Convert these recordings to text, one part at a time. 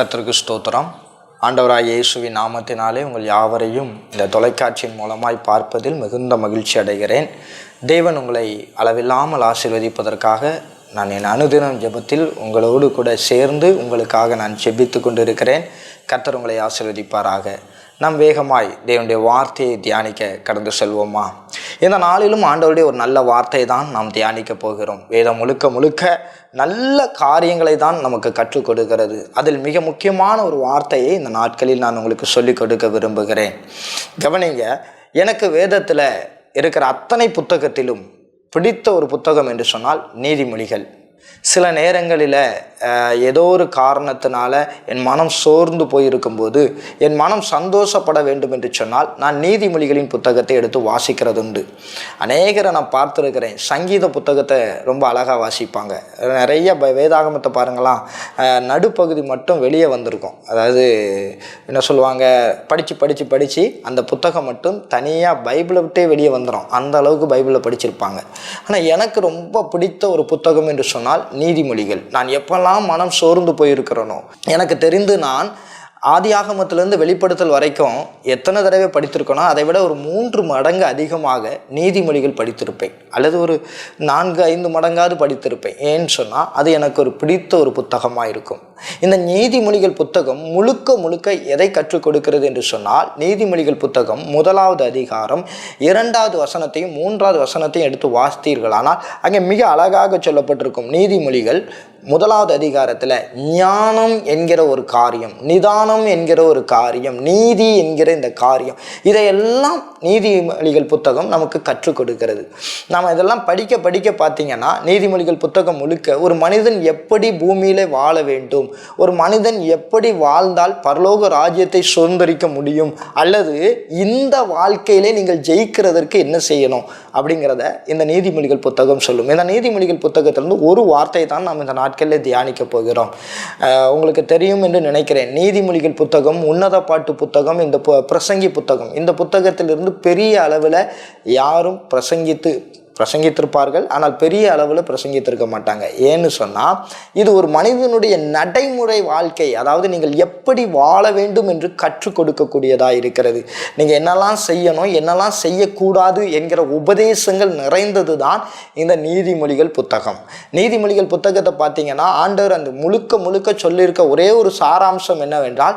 கர்த்தருக்கு ஸ்தோத்திரம். ஆண்டவராய் இயேசுவின் நாமத்தினாலே உங்கள் யாவரையும் இந்த தொலைக்காட்சியின் மூலமாய் பார்ப்பதில் மிகுந்த மகிழ்ச்சி அடைகிறேன். தேவன் உங்களை அளவில்லாமல் ஆசீர்வதிப்பதற்காக நான் என் அனுதினம் ஜெபத்தில் உங்களோடு கூட சேர்ந்து உங்களுக்காக நான் ஜெபித்து கொண்டிருக்கிறேன். கர்த்தர் உங்களை ஆசீர்வதிப்பாராக. நாம் வேகமாய் தேவனுடைய வார்த்தையை தியானிக்க கடந்து செல்வோமா? இந்த நாளிலும் ஆண்டவருடைய ஒரு நல்ல வார்த்தை தான் நாம் தியானிக்க போகிறோம். வேதம் முழுக்க முழுக்க நல்ல காரியங்களை தான் நமக்கு கற்றுக் கொடுக்கிறது. அதில் மிக முக்கியமான ஒரு வார்த்தையை இந்த நாட்களில் நான் உங்களுக்கு சொல்லிக் கொடுக்க விரும்புகிறேன். கவனிங்க எனக்கு வேதத்தில் இருக்கிற அத்தனை புத்தகத்திலும் பிடித்த ஒரு புத்தகம் என்று சொன்னால் நீதிமொழிகள். சில நேரங்களில் ஏதோ ஒரு காரணத்தினால என் மனம் சோர்ந்து போயிருக்கும்போது என் மனம் சந்தோஷப்பட வேண்டும் என்று சொன்னால் நான் நீதிமொழிகளின் புத்தகத்தை எடுத்து வாசிக்கிறது உண்டு அநேகரை நான் பார்த்துருக்கிறேன். சங்கீத புத்தகத்தை ரொம்ப அழகாக வாசிப்பாங்க. நிறைய வேதாகமத்தை பாருங்களாம் நடுப்பகுதி மட்டும் வெளியே வந்திருக்கும். அதாவது என்ன சொல்லுவாங்க? படித்து படித்து படித்து அந்த புத்தகம் மட்டும் தனியாக பைபிளை விட்டே வெளியே வந்துடும் அந்த அளவுக்கு பைபிளை படிச்சிருப்பாங்க. ஆனால் எனக்கு ரொம்ப பிடித்த ஒரு புத்தகம் என்று சொன்னால் நீதிமொழிகள். நான் எப்போல்லாம் மனம் சோர்ந்து போயிருக்கிறனோ? எனக்கு தெரிந்து நான் ஆதியாகமத்திலிருந்து வெளிப்படுத்தல் வரைக்கும் எத்தனை தடவை படித்திருக்கனோ அதை விட ஒரு மூன்று மடங்கு அதிகமாக நீதிமொழிகள் படித்திருப்பேன். அல்லது ஒரு நான்கு ஐந்து மடங்காவது படித்திருப்பேன். ஏன்னு சொன்னால் அது எனக்கு ஒரு பிடித்த ஒரு புத்தகமாக இருக்கும். இந்த நீதிமொழிகள் புத்தகம் முழுக்க முழுக்க எதை கற்றுக் கொடுக்கிறது என்று சொன்னால் நீதிமொழிகள் புத்தகம் முதலாவது அதிகாரம் இரண்டாவது வசனத்தையும் மூன்றாவது வசனத்தையும் எடுத்து வாசித்தீர்கள். ஆனால் அங்கே மிக அழகாக சொல்லப்பட்டிருக்கும் நீதிமொழிகள் முதலாவது அதிகாரத்தில் ஞானம் என்கிற ஒரு காரியம் நிதானம் என்கிற ஒரு காரியம் நீதி என்கிற இந்த காரியம் இதையெல்லாம் நீதிமொழிகள் புத்தகம் நமக்கு கற்றுக் கொடுக்கிறது. நாம் இதெல்லாம் படிக்க படிக்க பார்த்தீங்கன்னா நீதிமொழிகள் புத்தகம் முழுக்க ஒரு மனிதன் எப்படி பூமியில் வாழ வேண்டும் ஒரு மனிதன் எப்படி வாழ்ந்தால் பரலோக ராஜ்யத்தை சுதந்திரிக்க முடியும் அல்லது இந்த வாழ்க்கையிலே நீங்கள் ஜெயிக்கிறதற்கு என்ன செய்யணும் அப்படிங்கிறத இந்த நீதிமொழிகள் புத்தகம் சொல்லும். இந்த நீதிமொழிகள் புத்தகத்திலிருந்து ஒரு வார்த்தை தான் நாம் இந்த நாட்களில் தியானிக்க போகிறோம். உங்களுக்கு தெரியும் என்று நினைக்கிறேன். நீதிமொழி நீதிமொழிகள் புத்தகம் உன்னத பாட்டு புத்தகம் இந்த பிரசங்கி புத்தகம். இந்த புத்தகத்திலிருந்து பெரிய அளவில் யாரும் பிரசங்கித்து பிரசங்கித்திருப்பார்கள். ஆனால் பெரிய அளவில் பிரசங்கித்திருக்க மாட்டாங்க. ஏன்னு சொன்னால் இது ஒரு மனிதனுடைய நடைமுறை வாழ்க்கை. அதாவது நீங்கள் எப்படி வாழ வேண்டும் என்று கற்றுக் கொடுக்கக்கூடியதாக இருக்கிறது. நீங்கள் என்னெல்லாம் செய்யணும் என்னெல்லாம் செய்யக்கூடாது என்கிற உபதேசங்கள் நிறைந்தது தான் இந்த நீதிமொழிகள் புத்தகம். நீதிமொழிகள் புத்தகத்தை பார்த்தீங்கன்னா ஆண்டவர் அந்த முழுக்க முழுக்க சொல்லியிருக்க ஒரே ஒரு சாராம்சம் என்னவென்றால்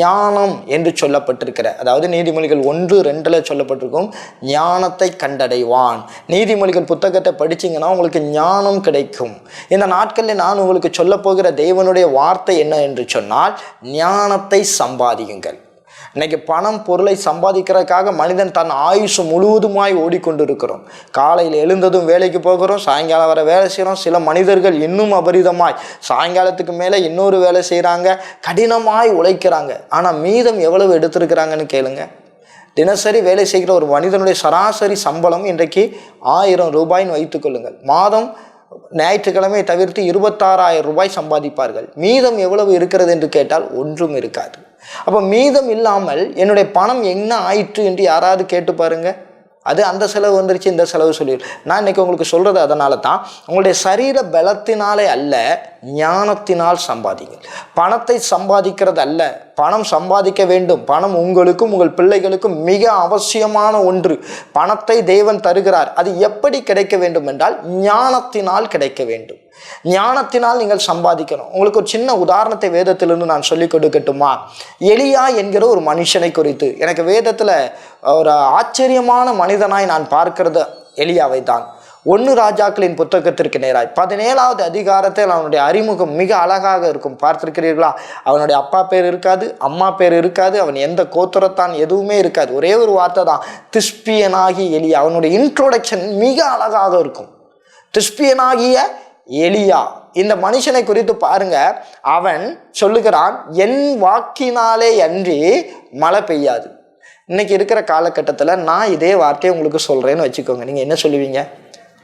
ஞானம் என்று சொல்லப்பட்டிருக்கிற அதாவது நீதிமொழிகள் ஒன்று ரெண்டில் சொல்லப்பட்டிருக்கும் ஞானத்தை கண்டடைவான். நீதி நீதிமொழிகள் புத்தகத்தை படிச்சீங்கன்னா உங்களுக்கு ஞானம் கிடைக்கும். இந்த நாட்களில் நான் உங்களுக்கு சொல்ல போகிற தேவனுடைய வார்த்தை என்ன என்று சொன்னால் ஞானத்தை சம்பாதியுங்கள். இன்னைக்கு பணம் பொருளை சம்பாதிக்கிறதுக்காக மனிதன் தன் ஆயுசு முழுவதுமாய் ஓடிக்கொண்டிருக்கிறோம். காலையில் எழுந்ததும் வேலைக்கு போகிறோம் சாயங்காலம் வர வேலை செய்கிறோம் சில மனிதர்கள் இன்னும் அபரிதமாய் சாயங்காலத்துக்கு மேலே இன்னொரு வேலை செய்கிறாங்க கடினமாய் உழைக்கிறாங்க. ஆனால் மீதம் எவ்வளவு எடுத்திருக்கிறாங்கன்னு கேளுங்கள் தினசரி வேலை செய்கிற ஒரு மனிதனுடைய சராசரி சம்பளம் இன்றைக்கு ஆயிரம் ரூபாய்ன்னு வைத்துக்கொள்ளுங்கள் மாதம் ஞாயிற்றுக்கிழமை தவிர்த்து இருபத்தாறாயிரம் ரூபாய் சம்பாதிப்பார்கள். மீதம் எவ்வளவு இருக்கிறது என்று கேட்டால் ஒன்றும் இருக்காது. அப்போ மீதம் இல்லாமல் என்னுடைய பணம் என்ன ஆயிற்று என்று யாராவது கேட்டு பாருங்கள் அது அந்த செலவு வந்துருச்சு இந்த செலவு சொல்லி நான் இன்னைக்கு உங்களுக்கு சொல்கிறது அதனால தான் உங்களுடைய சரீர பலத்தினாலே அல்ல ஞானத்தினால் சம்பாதிங்கள். பணத்தை சம்பாதிக்கிறது அல்ல பணம் சம்பாதிக்க வேண்டும். பணம் உங்களுக்கும் உங்கள் பிள்ளைகளுக்கும் மிக அவசியமான ஒன்று. பணத்தை தேவன் தருகிறார். அது எப்படி கிடைக்க வேண்டும் என்றால் ஞானத்தினால் கிடைக்க வேண்டும். ஞானத்தினால் நீங்கள் சம்பாதிக்கணும். உங்களுக்கு ஒரு சின்ன உதாரணத்தை வேதத்திலிருந்து நான் சொல்லிக் கொடுக்கட்டுமா? எலியா என்கிற ஒரு மனுஷனை குறித்து. எனக்கு வேதத்தில் ஒரு ஆச்சரியமான மனிதனாய் நான் பார்க்கிறது எலியாவை தான். ஒன்று ராஜாக்களின் புத்தகத்திற்கு நேராய். பதினேழாவது அதிகாரத்தில் அவனுடைய அறிமுகம் மிக அழகாக இருக்கும். பார்த்திருக்கிறீர்களா? அவனுடைய அப்பா பேர் இருக்காது அம்மா பேர் இருக்காது அவன் எந்த கோத்திரத்தான் எதுவுமே இருக்காது. ஒரே ஒரு வார்த்தை தான். திஸ்பியனாகி எலி அவனுடைய இன்ட்ரோடக்ஷன் மிக அழகாக இருக்கும். திஸ்பியனாகிய எலியா. இந்த மனுஷனை குறித்து பாருங்க. அவன் சொல்லுகிறான் என் வாக்கினாலே அன்றி மழை பெய்யாது. இன்னைக்கு இருக்கிற காலகட்டத்தில் நான் இதே வார்த்தையை உங்களுக்கு சொல்கிறேன்னு வச்சுக்கோங்க. நீங்கள் என்ன சொல்லுவீங்க?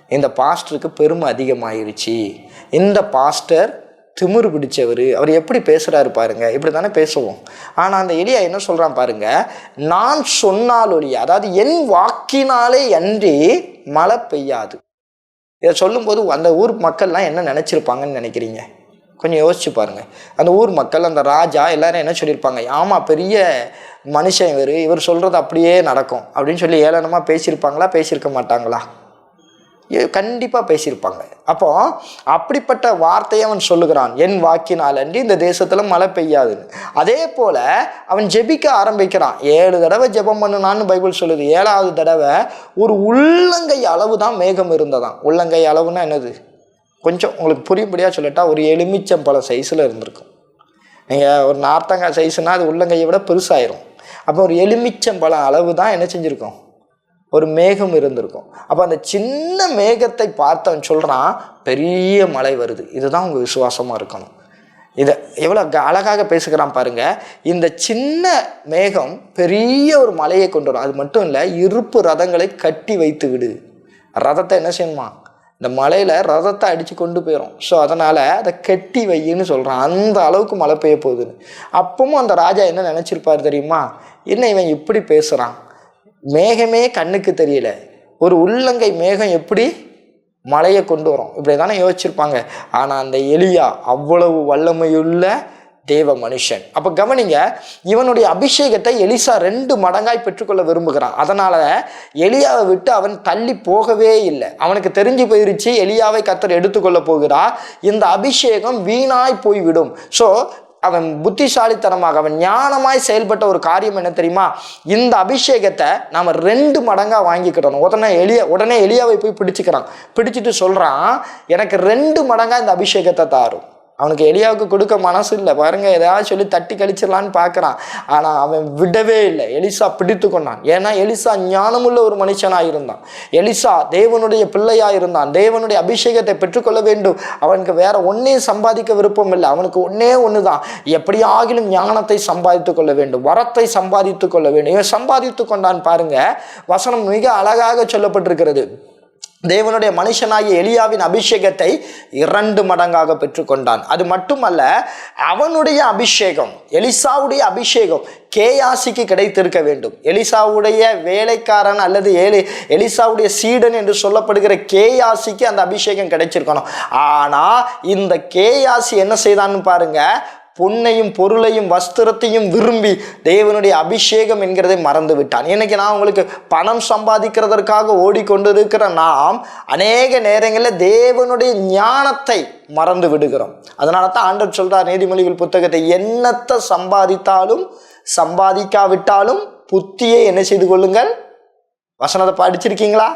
இந்த பாஸ்டருக்கு பெருமை அதிகமாயிருச்சு. இந்த பாஸ்டர் திமிரு பிடிச்சவர். அவர் எப்படி பேசுகிறாரு பாருங்க. இப்படி தானே பேசுவோம். ஆனால் அந்த எலியா என்ன சொல்கிறான் பாருங்க? நான் சொன்னால் ஒழிய அதாவது என் வாக்கினாலே அன்றி மழை பெய்யாது. இதை சொல்லும்போது அந்த ஊர் மக்கள்லாம் என்ன நினச்சிருப்பாங்கன்னு நினைக்கிறீங்க? கொஞ்சம் யோசிச்சு பாருங்கள் அந்த ஊர் மக்கள் அந்த ராஜா எல்லாரும் என்ன சொல்லியிருப்பாங்க? ஆமாம் பெரிய மனுஷன் இவர். இவர் சொல்கிறது அப்படியே நடக்கும் அப்படின்னு சொல்லி ஏளனமாக பேசியிருப்பாங்களா? பேசியிருக்க மாட்டாங்களா? கண்டிப்பாக பேசியிருப்பாங்க. அப்போ அப்படிப்பட்ட வார்த்தையை அவன் சொல்லுகிறான் என் வாக்கினால் அன்றி இந்த தேசத்தில் மழை பெய்யாதுன்னு. அதே போல் அவன் ஜெபிக்க ஆரம்பிக்கிறான். ஏழு தடவை ஜெபம் பண்ணுனான்னு பைபிள் சொல்லுது. ஏழாவது தடவை ஒரு உள்ளங்கை அளவு தான் மேகம் இருந்ததாம். உள்ளங்கை அளவுன்னா என்னது? கொஞ்சம் உங்களுக்கு புரியும்படியாக சொல்லட்டா ஒரு எலுமிச்சம்பழம் சைஸில் இருந்திருக்கும். நீங்கள் ஒரு நார்த்தங்காய் சைஸ்னால் அது உள்ளங்கையை விட பெருசாயிரும். அப்போ ஒரு எலுமிச்சம்பழம் அளவு தான் என்ன செஞ்சுருக்கோம்? ஒரு மேகம் இருந்திருக்கும். அப்போ அந்த சின்ன மேகத்தை பார்த்தவன் சொல்கிறான் பெரிய மழை வருது. இதுதான் உங்கள் விசுவாசமாக இருக்கணும். இதை எவ்வளோ க- அழகாக பேசுகிறான் பாருங்க. இந்த சின்ன மேகம் பெரிய ஒரு மலையை கொண்டு வரும். அது மட்டும் இல்லை இருப்பு ரதங்களை கட்டி வைத்து விடு. ரதத்தை என்ன செய்யணுமா? இந்த மலையில் ரதத்தை அடித்து கொண்டு போயிடும் ஸோ அதனால் அதை கட்டி வையின்னு சொல்கிறான் அந்த அளவுக்கு மழை பெய்ய போகுதுன்னு. அப்பவும் அந்த ராஜா என்ன நினச்சிருப்பார் தெரியுமா? என்ன இவன் இப்படி பேசுகிறான் மேகமே கண்ணுக்கு தெரியல. ஒரு உள்ளங்கை மேகம் எப்படி? மழையை கொண்டு வரும். இப்படி தானே யோசிச்சிருப்பாங்க. ஆனால் அந்த எலியா அவ்வளவு வல்லமையுள்ள தேவ மனுஷன். அப்போ கவனிங்க இவனுடைய அபிஷேகத்தை எலிசா ரெண்டு மடங்காய் பெற்றுக்கொள்ள விரும்புகிறான். அதனால எலியாவை விட்டு அவன் தள்ளி போகவே இல்லை. அவனுக்கு தெரிஞ்சு போயிருச்சு எலியாவை கத்தர் எடுத்துக்கொள்ள போகிறா. இந்த அபிஷேகம் வீணாய் போய்விடும். ஸோ அவன் புத்திசாலித்தனமாக அவன் ஞானமாய் செயல்பட்ட ஒரு காரியம் என்ன தெரியுமா? இந்த அபிஷேகத்தை நாம் ரெண்டு மடங்காக வாங்கிக்கிடணும். உடனே எளிய உடனே எளியாவை போய் பிடிச்சிக்கிறான். பிடிச்சிட்டு சொல்கிறான் எனக்கு ரெண்டு மடங்காக இந்த அபிஷேகத்தை தாரும். அவனுக்கு எலியாவுக்கு கொடுக்க மனசு இல்லை. பாருங்க ஏதாவது சொல்லி தட்டி கழிச்சிடலான்னு பார்க்குறான். ஆனால் அவன் விடவே இல்லை. எலிசா பிடித்து கொண்டான். ஏன்னா எலிசா ஞானமுள்ள ஒரு மனுஷனாக இருந்தான். எலிசா தேவனுடைய பிள்ளையாக இருந்தான். தேவனுடைய அபிஷேகத்தை பெற்றுக்கொள்ள வேண்டும். அவனுக்கு வேற ஒன்றையும் சம்பாதிக்க விருப்பம் இல்லை. அவனுக்கு ஒன்றே ஒன்று தான் எப்படியாகிலும் ஞானத்தை சம்பாதித்து கொள்ள வேண்டும். வரத்தை சம்பாதித்து கொள்ள வேண்டும். இவன் சம்பாதித்து கொண்டான் பாருங்க. வசனம் மிக அழகாக சொல்லப்பட்டிருக்கிறது. தேவனுடைய மனுஷனாகிய எலியாவின் அபிஷேகத்தை இரண்டு மடங்காக பெற்றுக்கொண்டான். அது மட்டுமல்ல அவனுடைய அபிஷேகம் எலிசாவுடைய அபிஷேகம் கேயாசிக்கு கிடைத்திருக்க வேண்டும். எலிசாவுடைய வேலைக்காரன் அல்லது ஏலி எலிசாவுடைய சீடன் என்று சொல்லப்படுகிற கேயாசிக்கு அந்த அபிஷேகம் கிடைச்சிருக்கணும். ஆனால் இந்த கேயாசி என்ன செய்தான்னு பாருங்க பொன்னையும் பொருளையும் வஸ்திரத்தையும் விரும்பி தேவனுடைய அபிஷேகம் என்கிறதை மறந்து விட்டான் இன்னைக்கு நான் உங்களுக்கு பணம் சம்பாதிக்கிறதற்காக ஓடிக்கொண்டிருக்கிற நாம் அநேக நேரங்களில் தேவனுடைய ஞானத்தை மறந்து விடுகிறோம். அதனால தான் ஆண்டர் சொல்கிறார் நீதிமொழிகள் புத்தகத்தை என்னத்தை சம்பாதித்தாலும் சம்பாதிக்காவிட்டாலும் புத்தியை என்ன செய்து கொள்ளுங்கள்? வசனத்தை படிச்சிருக்கீங்களா?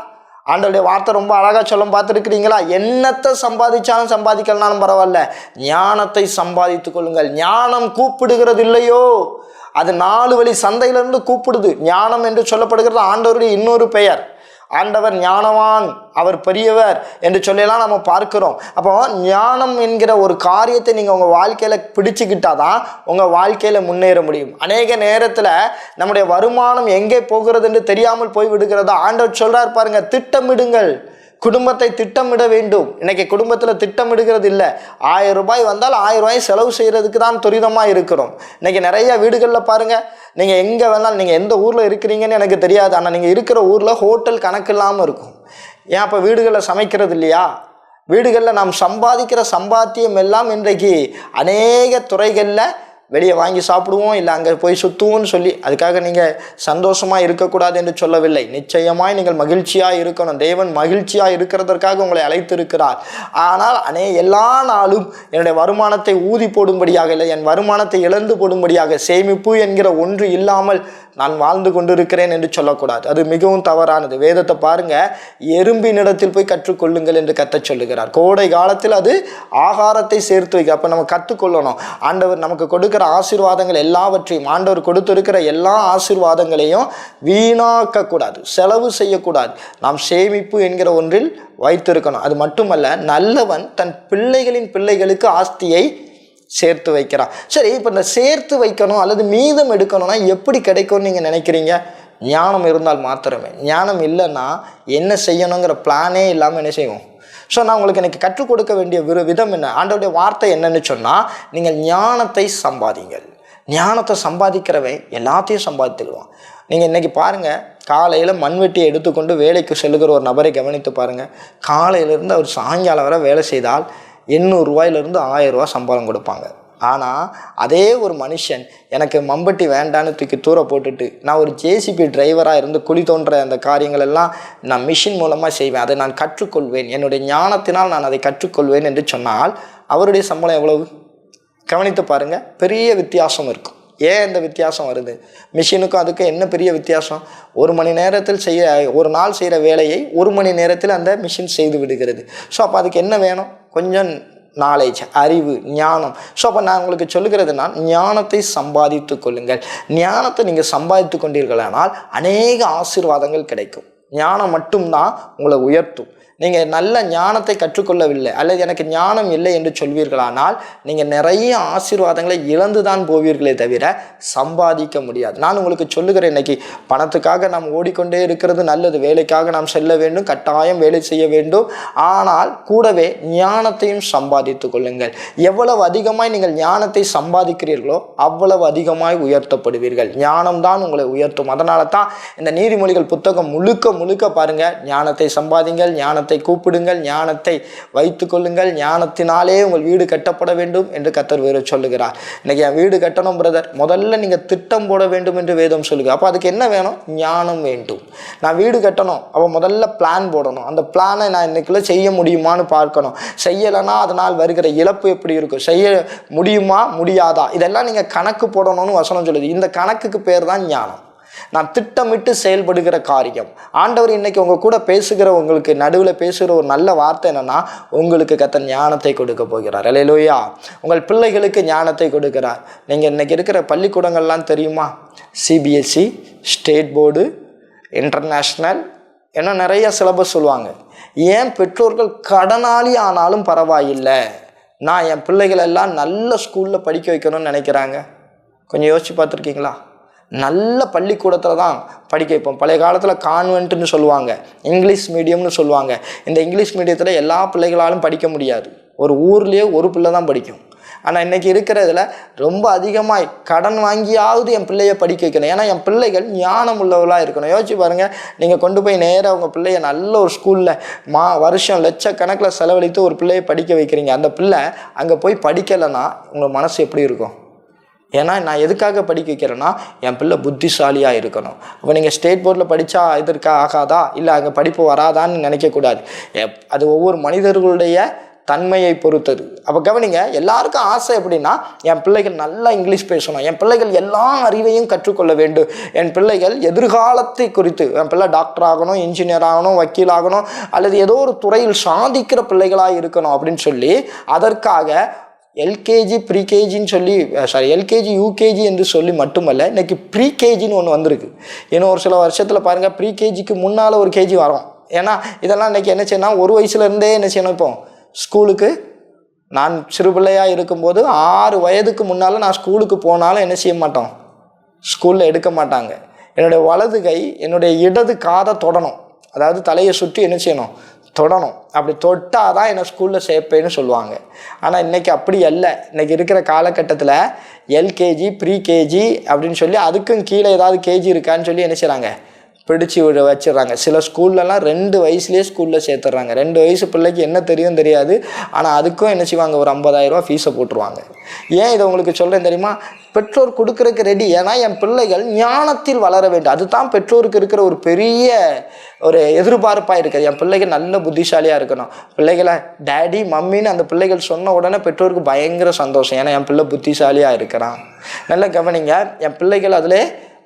ஆண்டவருடைய வார்த்தை ரொம்ப அழகாக சொல்லும் பார்த்துருக்கிறீங்களா? என்னத்தை சம்பாதிச்சாலும் சம்பாதிக்கலனாலும் பரவாயில்ல. ஞானத்தை சம்பாதித்துக் கொள்ளுங்கள். ஞானம் கூப்பிடுகிறது இல்லையோ? அது நாலு வழி சந்தையிலிருந்து கூப்பிடுது. ஞானம் என்று சொல்லப்படுகிறது ஆண்டவருடைய இன்னொரு பெயர். ஆண்டவர் ஞானவான் அவர் பெரியவர் என்று சொல்லலாம் நம்ம பார்க்கிறோம். அப்போ ஞானம் என்கிற ஒரு காரியத்தை நீங்கள் உங்கள் வாழ்க்கையில் பிடிச்சுக்கிட்டாதான் உங்கள் வாழ்க்கையில் முன்னேற முடியும். அநேக நேரத்தில் நம்முடைய வருமானம் எங்கே போகிறதுன்னு தெரியாமல் போய் விடுகிறதா ஆண்டவர் சொல்கிறார் பாருங்கள் திட்டமிடுங்கள். குடும்பத்தை திட்டமிட வேண்டும். இன்னைக்கு குடும்பத்தில் திட்டமிடுகிறது இல்லை ஆயிரம் ரூபாய் வந்தால் ஆயிரம் ரூபாய் செலவு செய்கிறதுக்கு தான் துரிதமாக இருக்கிறோம். இன்னைக்கு நிறைய வீடுகளில் பாருங்கள் நீங்கள் எங்கே வேணாலும் நீங்கள் எந்த ஊரில் இருக்கிறீங்கன்னு எனக்கு தெரியாது. ஆனால் நீங்கள் இருக்கிற ஊரில் ஹோட்டல் கணக்கு இல்லாமல் இருக்கும். ஏன் அப்போ வீடுகளில் சமைக்கிறது இல்லையா? வீடுகளில் நாம் சம்பாதிக்கிற சம்பாத்தியம் எல்லாம் இன்றைக்கு அநேக துறைகளில் வெளியே வாங்கி சாப்பிடுவோம் இல்லை அங்கே போய் சுற்றுவோம்னு சொல்லி அதுக்காக நீங்கள் சந்தோஷமாக இருக்கக்கூடாது என்று சொல்லவில்லை. நிச்சயமாய் நீங்கள் மகிழ்ச்சியாக இருக்கணும். தேவன் மகிழ்ச்சியாக இருக்கிறதற்காக உங்களை அழைத்திருக்கிறார். ஆனால் அனே எல்லா நாளும் என்னுடைய வருமானத்தை ஊதி போடும்படியாக இல்லை என் வருமானத்தை இழந்து போடும்படியாக சேமிப்பு என்கிற ஒன்று இல்லாமல் நான் வாழ்ந்து கொண்டிருக்கிறேன் என்று சொல்லக்கூடாது. அது மிகவும் தவறானது. வேதத்தை பாருங்க. எறும்பினிடத்தில் போய் கற்றுக்கொள்ளுங்கள் என்று கத்தச் சொல்லுகிறார். கோடை காலத்தில் அது ஆகாரத்தை சேர்த்து வைக்க அப்போ நம்ம கற்றுக்கொள்ளணும். ஆண்டவர் நமக்கு கொடுக்கிற ஆசீர்வாதங்கள் எல்லாவற்றையும் ஆண்டவர் கொடுத்திருக்கிற எல்லா ஆசீர்வாதங்களையும் வீணாக்கக்கூடாது. செலவு செய்யக்கூடாது. நாம் சேமிப்பு என்கிற ஒன்றில் வைத்திருக்கணும். அது மட்டுமல்ல நல்லவன் தன் பிள்ளைகளின் பிள்ளைகளுக்கு ஆஸ்தியை சேர்த்து வைக்கிறான். சரி இப்போ இந்த சேர்த்து வைக்கணும் அல்லது மீதம் எடுக்கணும்னா எப்படி கிடைக்கும்னு நீங்கள் நினைக்கிறீங்க? ஞானம் இருந்தால் மாத்திரமே. ஞானம் இல்லைன்னா என்ன செய்யணுங்கிற பிளானே இல்லாமல் என்ன செய்வோம்? ஸோ நான் உங்களுக்கு எனக்கு கற்றுக் கொடுக்க வேண்டிய விரு விதம் என்ன? ஆண்டோடைய வார்த்தை என்னன்னு சொன்னால் நீங்கள் ஞானத்தை சம்பாதிங்கள். ஞானத்தை சம்பாதிக்கிறவன் எல்லாத்தையும் சம்பாதித்துக்கிடுவான். நீங்கள் இன்றைக்கி பாருங்கள் காலையில் மண்வெட்டியை எடுத்துக்கொண்டு வேலைக்கு செல்லுகிற ஒரு நபரை கவனித்து பாருங்கள் காலையிலேருந்து அவர் சாயங்காலம் வரை வேலை செய்தால் எண்ணூறுரூவாயிலிருந்து ஆயிரரூவா சம்பளம் கொடுப்பாங்க. ஆனால் அதே ஒரு மனுஷன் எனக்கு மம்பட்டி வேண்டான்னு தூக்கி தூர போட்டுட்டு நான் ஒரு ஜேசிபி டிரைவராக இருந்து குழி தோன்ற அந்த காரியங்கள் எல்லாம் நான் மிஷின் மூலமாக செய்வேன். அதை நான் கற்றுக்கொள்வேன். என்னுடைய ஞானத்தினால் நான் அதை கற்றுக்கொள்வேன் என்று சொன்னால் அவருடைய சம்பளம் எவ்வளவு? கவனித்து பாருங்கள் பெரிய வித்தியாசம் இருக்கும். ஏன் இந்த வித்தியாசம் வருது? மிஷினுக்கும் அதுக்கும் என்ன பெரிய வித்தியாசம்? ஒரு மணி நேரத்தில் செய்ய ஒரு நாள் செய்கிற வேலையை ஒரு மணி நேரத்தில் அந்த மிஷின் செய்து விடுகிறது. ஸோ அப்போ அதுக்கு என்ன வேணும்? கொஞ்சம் நாலேஜ் அறிவு ஞானம். ஸோ அப்போ நான் உங்களுக்கு சொல்லுகிறதுனா ஞானத்தை சம்பாதித்து கொள்ளுங்கள். ஞானத்தை நீங்கள் சம்பாதித்து கொண்டீர்களானால் அநேக ஆசீர்வாதங்கள் கிடைக்கும். ஞானம் மட்டும்தான் உங்களை உயர்த்தும். நீங்கள் நல்ல ஞானத்தை கற்றுக்கொள்ளவில்லை அல்லது எனக்கு ஞானம் இல்லை என்று சொல்வீர்களானால் நீங்கள் நிறைய ஆசீர்வாதங்களை இழந்து தான் போவீர்களே தவிர சம்பாதிக்க முடியாது. நான் உங்களுக்கு சொல்லுகிறேன் இன்னைக்கு பணத்துக்காக நாம் ஓடிக்கொண்டே இருக்கிறது நல்லது வேலைக்காக நாம் செல்ல வேண்டும் கட்டாயம் வேலை செய்ய வேண்டும். ஆனால் கூடவே ஞானத்தையும் சம்பாதித்து கொள்ளுங்கள். எவ்வளவு அதிகமாய் நீங்கள் ஞானத்தை சம்பாதிக்கிறீர்களோ அவ்வளவு அதிகமாய் உயர்த்தப்படுவீர்கள். ஞானம்தான் உங்களை உயர்த்தும். அதனால தான் இந்த நீதிமொழிகள் புத்தகம் முழுக்க முழுக்க பாருங்கள் ஞானத்தை சம்பாதிங்கள் ஞானத்தை கூப்பிடுங்கள் ஞானத்தை வைத்துக் கொள்ளுங்கள் ஞானத்தினாலே உங்கள் வீடு கட்டப்பட வேண்டும் என்று கத்தர் வேறு சொல்லுகிறார். இன்னைக்கு என் வீடு கட்டணும் பிரதர் முதல்ல நீங்கள் திட்டம் போட வேண்டும் என்று வேதம் சொல்லுங்கள் அப்போ அதுக்கு என்ன வேணும்? ஞானம் வேண்டும். நான் வீடு கட்டணும். அப்போ முதல்ல பிளான் போடணும். அந்த பிளானை நான் இன்னைக்குள்ள செய்ய முடியுமான்னு பார்க்கணும். செய்யலைன்னா அதனால் வருகிற இழப்பு எப்படி இருக்கும்? செய்ய முடியுமா? முடியாதா? இதெல்லாம் நீங்கள் கணக்கு போடணும்னு வசனம் சொல்லுது. இந்த கணக்குக்கு பேர் தான் ஞானம். நான் திட்டமிட்டு செயல்படுகிற காரியம். ஆண்டவர் இன்னைக்கு உங்கள் கூட பேசுகிற உங்களுக்கு நடுவில் பேசுகிற ஒரு நல்ல வார்த்தை என்னென்னா உங்களுக்கு கத்த ஞானத்தை கொடுக்க போகிறார். இல்லையிலோயா உங்கள் பிள்ளைகளுக்கு ஞானத்தை கொடுக்கிறார். நீங்கள் இன்னைக்கு இருக்கிற பள்ளிக்கூடங்கள்லாம் தெரியுமா? சிபிஎஸ்சி ஸ்டேட் போர்டு இன்டர்நேஷ்னல் ஏன்னா நிறைய சிலபஸ் சொல்லுவாங்க. ஏன் பெற்றோர்கள் கடனாளி ஆனாலும் பரவாயில்லை. நான் என் பிள்ளைகளெல்லாம் நல்ல ஸ்கூலில் படிக்க வைக்கணும்னு நினைக்கிறாங்க. கொஞ்சம் யோசிச்சு பார்த்துருக்கீங்களா? நல்ல பள்ளிக்கூடத்தில் தான் படிக்க வைப்போம். பழைய காலத்தில் கான்வென்ட்னு சொல்லுவாங்க. இங்கிலீஷ் மீடியம்னு சொல்லுவாங்க. இந்த இங்கிலீஷ் மீடியத்தில் எல்லா பிள்ளைகளாலும் படிக்க முடியாது. ஒரு ஊர்லேயே ஒரு பிள்ளை தான் படிக்கும். ஆனால் இன்றைக்கி இருக்கிறதுல ரொம்ப அதிகமாக கடன் வாங்கியாவது என் பிள்ளைய படிக்க வைக்கணும். ஏன்னா என் பிள்ளைகள் ஞானம் உள்ளவர்களாக இருக்கணும். யோசிச்சு பாருங்கள் நீங்கள் கொண்டு போய் நேராக உங்கள் பிள்ளைய நல்ல ஒரு ஸ்கூலில் மா வருஷம் லட்சக்கணக்கில் செலவழித்து ஒரு பிள்ளையை படிக்க வைக்கிறீங்க. அந்த பிள்ளை அங்கே போய் படிக்கலைன்னா உங்கள் மனசு எப்படி இருக்கும்? ஏன்னா நான் எதுக்காக படிக்க வைக்கிறேன்னா என் பிள்ளை புத்திசாலியாக இருக்கணும். அப்போ நீங்கள் ஸ்டேட் போர்டில் படித்தா இதற்கு ஆகாதா? இல்லை அங்கே படிப்பு வராதான்னு நினைக்கக்கூடாது எப்- அது ஒவ்வொரு மனிதர்களுடைய தன்மையை பொறுத்தது. அப்போ கவனிங்க எல்லாருக்கும் ஆசை எப்படின்னா என் பிள்ளைகள் நல்லா இங்கிலீஷ் பேசணும். என் பிள்ளைகள் எல்லா அறிவையும் கற்றுக்கொள்ள வேண்டும். என் பிள்ளைகள் எதிர்காலத்தை குறித்து என் பிள்ளை டாக்டர் ஆகணும் இன்ஜினியர் ஆகணும் வக்கீல் ஆகணும் அல்லது ஏதோ ஒரு துறையில் சாதிக்கிற பிள்ளைகளாக இருக்கணும் அப்படின்னு சொல்லி அதற்காக எல்கேஜி ப்ரீகேஜின்னு சொல்லி சாரி எல்கேஜி யூகேஜி என்று சொல்லி மட்டுமல்ல இன்றைக்கி ப்ரீகேஜின்னு ஒன்று வந்திருக்கு. இன்னும் ஒரு சில வருஷத்தில் பாருங்கள் ப்ரீகேஜிக்கு முன்னால் ஒரு கேஜி வரும். ஏன்னா இதெல்லாம் இன்னைக்கு என்ன செய்யணும் ஒரு வயசுலேருந்தே என்ன செய்யணும் இப்போ ஸ்கூலுக்கு நான் சிறு பிள்ளையாக இருக்கும்போது ஆறு வயதுக்கு முன்னால் நான் ஸ்கூலுக்கு போனாலும் என்ன செய்ய மாட்டோம்? ஸ்கூலில் எடுக்க மாட்டாங்க. என்னுடைய வலது கை என்னுடைய இடது காதை தொடணும். அதாவது தலையை சுற்றி என்ன செய்யணும்? தொடணும். அப்படி தொட்டால் தான் என்னை ஸ்கூலில் சேர்ப்பேன்னு சொல்லுவாங்க. ஆனால் இன்றைக்கி அப்படி அல்ல. இன்றைக்கி இருக்கிற காலகட்டத்தில் எல்கேஜி ப்ரீ கேஜி அப்படின்னு சொல்லி அதுக்கும் கீழே ஏதாவது கேஜி இருக்கான்னு சொல்லி என்ன செய்கிறாங்க பிடிச்சி விட வச்சிடறாங்க. சில ஸ்கூல்லலாம் ரெண்டு வயசுலேயே ஸ்கூலில் சேர்த்துட்றாங்க. ரெண்டு வயசு பிள்ளைக்கு என்ன தெரியும் தெரியாது. ஆனால் அதுக்கும் என்ன செய்வாங்க? ஒரு ஐம்பதாயிரரூவா ஃபீஸை போட்டுருவாங்க. ஏன் இதை உங்களுக்கு சொல்கிறேன் தெரியுமா? பெற்றோர் கொடுக்கறதுக்கு ரெடி ஏன்னா என் பிள்ளைகள் ஞானத்தில் வளர வேண்டும். அதுதான் பெற்றோருக்கு இருக்கிற ஒரு பெரிய ஒரு எதிர்பார்ப்பாக இருக்குது. என் பிள்ளைகள் நல்ல புத்திசாலியாக இருக்கணும். பிள்ளைகளை டேடி மம்மின்னு அந்த பிள்ளைகள் சொன்ன உடனே பெற்றோருக்கு பயங்கர சந்தோஷம். ஏன்னா என் பிள்ளை புத்திசாலியாக இருக்கிறான். நல்லா கவனிங்க. என் பிள்ளைகள் அதில்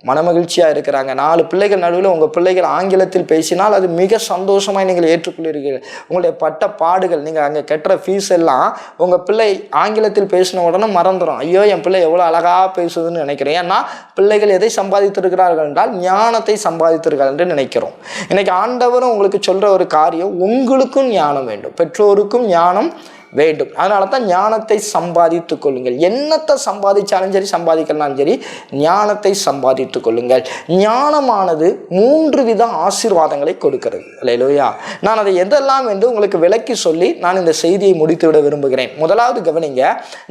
மனமகிழ்ச்சியாக இருக்கிறாங்க. நாலு பிள்ளைகள் நடுவில் உங்கள் பிள்ளைகள் ஆங்கிலத்தில் பேசினால் அது மிக சந்தோஷமாக நீங்கள் ஏற்றுக்கொள்கிறீர்கள். உங்களுடைய பட்ட பாடுகள் நீங்கள் அங்கே கட்டுற ஃபீஸ் எல்லாம் உங்கள் பிள்ளை ஆங்கிலத்தில் பேசின உடனே மறந்துடும் ஐயோ என் பிள்ளை எவ்வளோ அழகாக பேசுதுன்னு நினைக்கிறேன். ஏன்னா பிள்ளைகள் எதை சம்பாதித்திருக்கிறார்கள் என்றால் ஞானத்தை சம்பாதித்திருக்கிறார்கள் என்று நினைக்கிறோம். இன்றைக்கி ஆண்டவரும் உங்களுக்கு சொல்கிற ஒரு காரியம் உங்களுக்கும் ஞானம் வேண்டும். பெற்றோருக்கும் ஞானம் வேண்டும். அதனால தான் ஞானத்தை சம்பாதித்துக் கொள்ளுங்கள். என்னத்தை சம்பாதிச்சாலும் சரி சம்பாதிக்கலாம் சரி ஞானத்தை சம்பாதித்துக் கொள்ளுங்கள். ஞானமானது மூன்று வித ஆசீர்வாதங்களை கொடுக்கிறது. இல்லையா நான் அதை எதெல்லாம் என்று உங்களுக்கு விளக்கி சொல்லி நான் இந்த செய்தியை முடித்து விட விரும்புகிறேன். முதலாவது கவனிங்க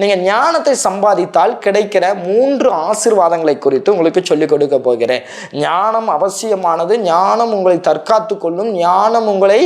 நீங்கள் ஞானத்தை சம்பாதித்தால் கிடைக்கிற மூன்று ஆசீர்வாதங்களை குறித்து உங்களுக்கு சொல்லிக் கொடுக்க போகிறேன். ஞானம் அவசியமானது ஞானம் உங்களை தற்காத்து கொள்ளும் ஞானம் உங்களை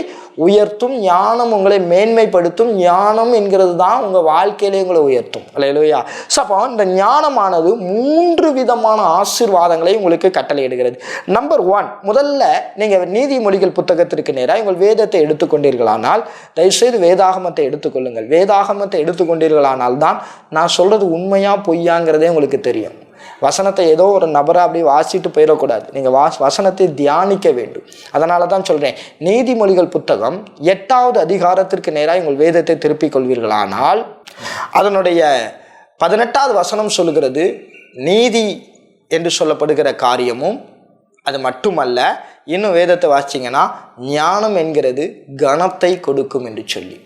உயர்த்தும் ஞானம் உங்களை மேன்மைப்படுத்தும் ஞானம் ஞானம் என்கிறது தான் உங்கள் வாழ்க்கையிலே உங்களை உயர்த்தும். இல்லையா ஸோ அப்போ இந்த ஞானமானது மூன்று விதமான ஆசீர்வாதங்களை உங்களுக்கு கட்டளையிடுகிறது. நம்பர் ஒன் முதல்ல நீங்கள் நீதிமொழிகள் புத்தகத்திற்கு நேராக உங்கள் வேதத்தை எடுத்துக்கொண்டீர்களானால் தயவுசெய்து வேதாகமத்தை எடுத்துக்கொள்ளுங்கள். வேதாகமத்தை எடுத்துக்கொண்டீர்களானால் தான் நான் சொல்கிறது உண்மையாக பொய்யாங்கிறதே உங்களுக்கு தெரியும். வசனத்தை ஏதோ ஒரு நபரை அப்படி வாசிட்டு போயிடக்கூடாது. நீங்கள் வாஸ் வசனத்தை தியானிக்க வேண்டும். அதனால தான் சொல்கிறேன் நீதிமொழிகள் புத்தகம் எட்டாவது அதிகாரத்திற்கு நேராக உங்கள் வேதத்தை திருப்பிக் கொள்வீர்களானால் அதனுடைய பதினெட்டாவது வசனம் சொல்கிறது நீதி என்று சொல்லப்படுகிற காரியமும் அது மட்டுமல்ல இன்னும் வேதத்தை வாசிச்சிங்கன்னா ஞானம் என்கிறது கணத்தை கொடுக்கும் என்று சொல்லி.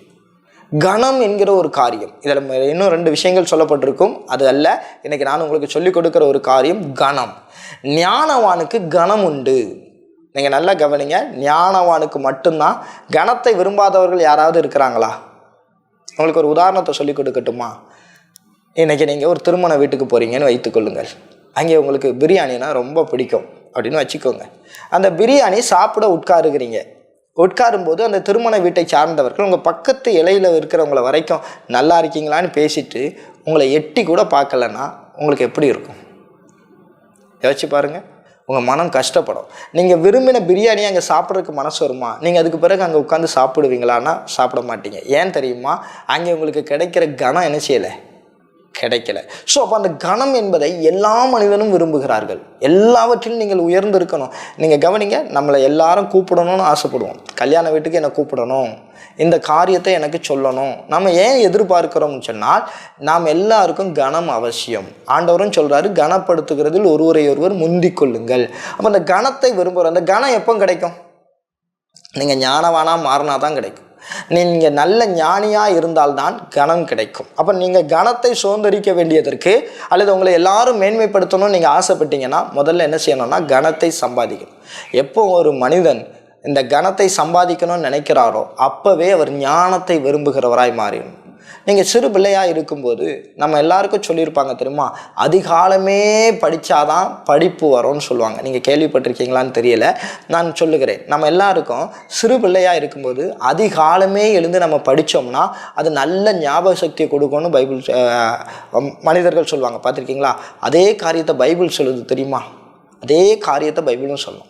கணம் என்கிற ஒரு காரியம். இதில் இன்னும் ரெண்டு விஷயங்கள் சொல்லப்பட்டிருக்கும். அது அல்ல இன்றைக்கி நான் உங்களுக்கு சொல்லிக் கொடுக்குற ஒரு காரியம் கணம். ஞானவானுக்கு கணம் உண்டு. நீங்கள் நல்லா கவனிங்க ஞானவானுக்கு மட்டும்தான் கணத்தை விரும்பாதவர்கள் யாராவது இருக்கிறாங்களா? உங்களுக்கு ஒரு உதாரணத்தை சொல்லிக் கொடுக்கட்டுமா? இன்றைக்கி நீங்கள் ஒரு திருமண வீட்டுக்கு போகிறீங்கன்னு வைத்துக்கொள்ளுங்கள் அங்கே உங்களுக்கு பிரியாணினா ரொம்ப பிடிக்கும் அப்படின்னு வச்சுக்கோங்க. அந்த பிரியாணி சாப்பிட உட்காரும்போது அந்த திருமண வீட்டை சார்ந்தவர்கள் உங்கள் பக்கத்து இலையில் இருக்கிறவங்கள வரைக்கும் நல்லா இருக்கீங்களான்னு பேசிட்டு உங்களை எட்டி கூட பார்க்கலன்னா உங்களுக்கு எப்படி இருக்கும்? யோசிச்சு பாருங்கள் உங்கள் மனம் கஷ்டப்படும். நீங்கள் விரும்பின பிரியாணி அங்கே சாப்பிட்றதுக்கு மனசு வருமா? நீங்கள் அதுக்கு பிறகு அங்கே உட்காந்து சாப்பிடுவீங்களான்னா சாப்பிட மாட்டீங்க. ஏன் தெரியுமா? அங்கே உங்களுக்கு கிடைக்கிற கணம் என்ன செய்யலை? கிடைக்கல. ஸோ அப்போ அந்த கணம் என்பதை எல்லா மனிதனும் விரும்புகிறார்கள். எல்லாவற்றிலும் நீங்கள் உயர்ந்து இருக்கணும் நீங்கள் கவனிங்க நம்மளை எல்லாரும் கூப்பிடணும்னு ஆசைப்படுவோம். கல்யாண வீட்டுக்கு என்னை கூப்பிடணும். இந்த காரியத்தை எனக்கு சொல்லணும். நம்ம ஏன் எதிர்பார்க்கிறோம்னு சொன்னால் நாம் எல்லாருக்கும் கணம் அவசியம். ஆண்டவரும் சொல்கிறாரு கனப்படுத்துகிறதில் ஒருவரை ஒருவர் முந்திக் கொள்ளுங்கள். அப்போ அந்த கணத்தை விரும்புகிற அந்த கணம் எப்போ கிடைக்கும்? நீங்கள் ஞானவானாக மாறினா தான் கிடைக்கும். நீங்கள் நல்ல ஞானியாக இருந்தால்தான் கணம் கிடைக்கும். அப்போ நீங்கள் கணத்தை சுதந்திரிக்க வேண்டியதற்கு அல்லது உங்களை எல்லாரும் மேன்மைப்படுத்தணும்னு நீங்கள் ஆசைப்பட்டீங்கன்னா முதல்ல என்ன செய்யணும்னா கணத்தை சம்பாதிக்கணும். எப்போ ஒரு மனிதன் இந்த கணத்தை சம்பாதிக்கணும்னு நினைக்கிறாரோ அப்போவே அவர் ஞானத்தை விரும்புகிறவராய் மாறிடும் நீங்கள் சிறு பிள்ளையாக இருக்கும்போது நம்ம எல்லாருக்கும் சொல்லியிருப்பாங்க தெரியுமா? அதிகாலமே படித்தாதான் படிப்பு வரும்னு சொல்லுவாங்க. நீங்கள் கேள்விப்பட்டிருக்கீங்களான்னு தெரியல. நான் சொல்லுகிறேன். நம்ம எல்லாருக்கும் சிறு பிள்ளையாக இருக்கும்போது அதிகாலமே எழுந்து நம்ம படித்தோம்னா அது நல்ல ஞாபக சக்தியை கொடுக்கும்னு பைபிள் மனிதர்கள் சொல்லுவாங்க. பார்த்துருக்கீங்களா? அதே காரியத்தை பைபிள் சொல்லுது தெரியுமா? அதே காரியத்தை பைபிளும் சொல்லும்.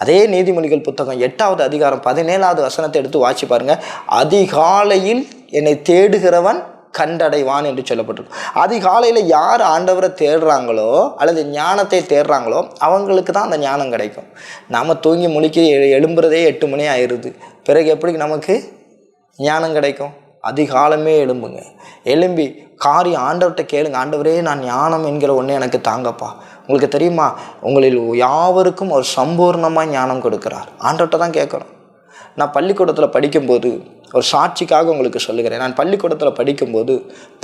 அதே நீதிமொழிகள் புத்தகம் எட்டாவது அதிகாரம் பதினேழாவது வசனத்தை எடுத்து வாசி பாருங்கள் அதிகாலையில் என்னை தேடுகிறவன் கண்டடைவான் என்று சொல்லப்பட்டிருக்கு. அதிகாலையில் யார் ஆண்டவரை தேடுறாங்களோ அல்லது ஞானத்தை தேடுறாங்களோ அவங்களுக்கு தான் அந்த ஞானம் கிடைக்கும். நாம் தூங்கி முழிக்க எழும்புறதே எட்டு மணி ஆயிடுது பிறகு எப்படி நமக்கு ஞானம் கிடைக்கும்? அதிகாலமே எழும்புங்க. எழும்பி காரியம் ஆண்டவர்கிட்ட கேளுங்க. ஆண்டவரே நான் ஞானம் என்கிற ஒன்று எனக்கு தாங்கப்பா. உங்களுக்கு தெரியுமா? உங்களில் யாவருக்கும் ஒரு சம்பூர்ணமாக ஞானம் கொடுக்கிறார். ஆண்டவர்கிட்ட தான் கேட்கணும் நான் பள்ளிக்கூடத்தில் படிக்கும்போது ஒரு சாட்சிக்காக உங்களுக்கு சொல்லுகிறேன். நான் பள்ளிக்கூடத்தில் படிக்கும்போது